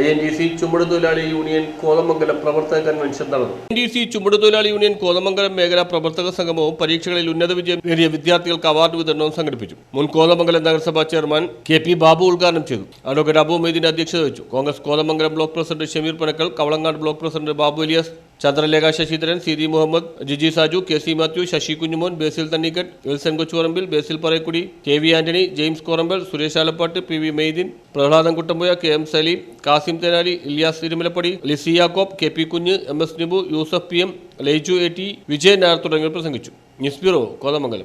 I N D C ചുമട് തൊഴിലാളി union Kothamangalam പ്രവർത്തക കൺവെൻഷൻ നടന്നു. എൻ ഡി സി ചുമട് തൊഴിലാളി യൂണിയൻ കോതമംഗലം മേഖലാ പ്രവർത്തക സംഗമവും പരീക്ഷകളിൽ ഉന്നത വിജയം നേടിയ വിദ്യാർത്ഥികൾക്ക് അവാർഡ് വിതരണവും സംഘടിപ്പിച്ചു. മുൻ കോതമംഗലം നഗരസഭാ ചെയർമാൻ കെ പി ബാബു ഉദ്ഘാടനം ചെയ്തു. അഡ്വക്കേറ്റ് അബു മൊയ്തീന്റെ അധ്യക്ഷത വഹിച്ചു. Congress Kothamangalam block president Shameer Panakkal Kavalangad block president Babu Elias Chandralekha Sasidharan C D Muhammad Jiji Saju K C Mathew Sasi Kunjumon Basil Thannikkattu Wilson Kochuparambil Basil Parayakkudi K V Antony James Korambal Suresh Alappattu P V Meytheen Prahladan Kuttampuya K M Saleem Kasim Thenali Iliyas Thirumalappadi Lissy Yakob K P Kunju M S Nibu Yusuf P M Laiju A T Vijayan Nair തുടങ്ങിയവർ പ്രസംഗിച്ചു. News bureau Kothamangalam.